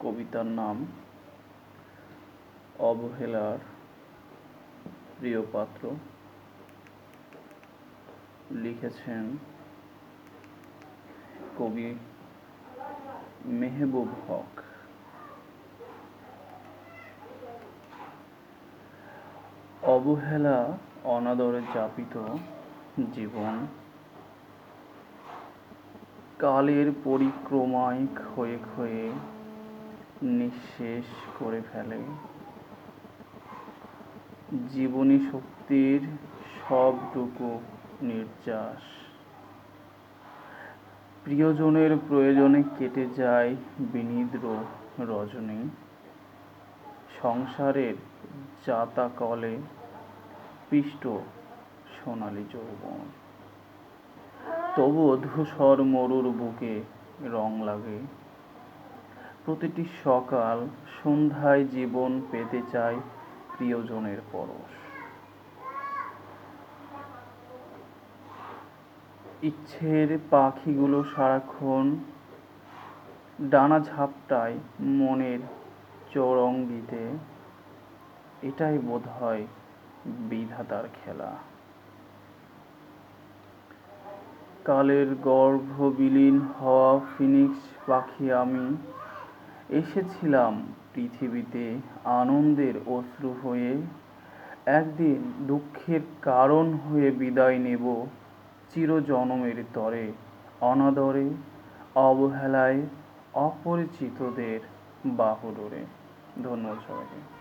কবিতার নাম অবহেলার প্রিয় পাত্র লিখেছেন কবি মেহবুব হক। অবহেলা অনাদরে যাপিত জীবন কালের পরিক্রমায় ক্ষয়ে ক্ষয়ে নিঃশেষ করে ফেলে। জীবনী শক্তির সবটুকু নির্যাস। প্রিয়জনের প্রয়োজনে কেটে যায় বিনিদ্র রজনী। সংসারের যাতা কলে পিষ্ট সোনালি যৌবন। তবুও ধূসর মরুর বুকে রং লাগে। প্রতিটি সকাল সন্ধ্যায় জীবন পেতে চায় প্রিয়জনের পরশ। ইচ্ছের পাখিগুলো সারাক্ষণ ডানা ঝাপটায় মনের চৌরঙ্গিতে। এটাই বোধ হয় বিধাতার খেলা। কালের গর্ভ বিলীন হওয়া ফিনিক্স পাখি আমি এসেছিলাম পৃথিবীতে আনন্দের অশ্রু হয়ে। একদিন দুঃখের কারণ হয়ে বিদায় নেব চিরজনমের তরে, অনাদরে, অবহেলায় অপরিচিতদের বাহুডোরে। ধন্যবাদ সবাইকে।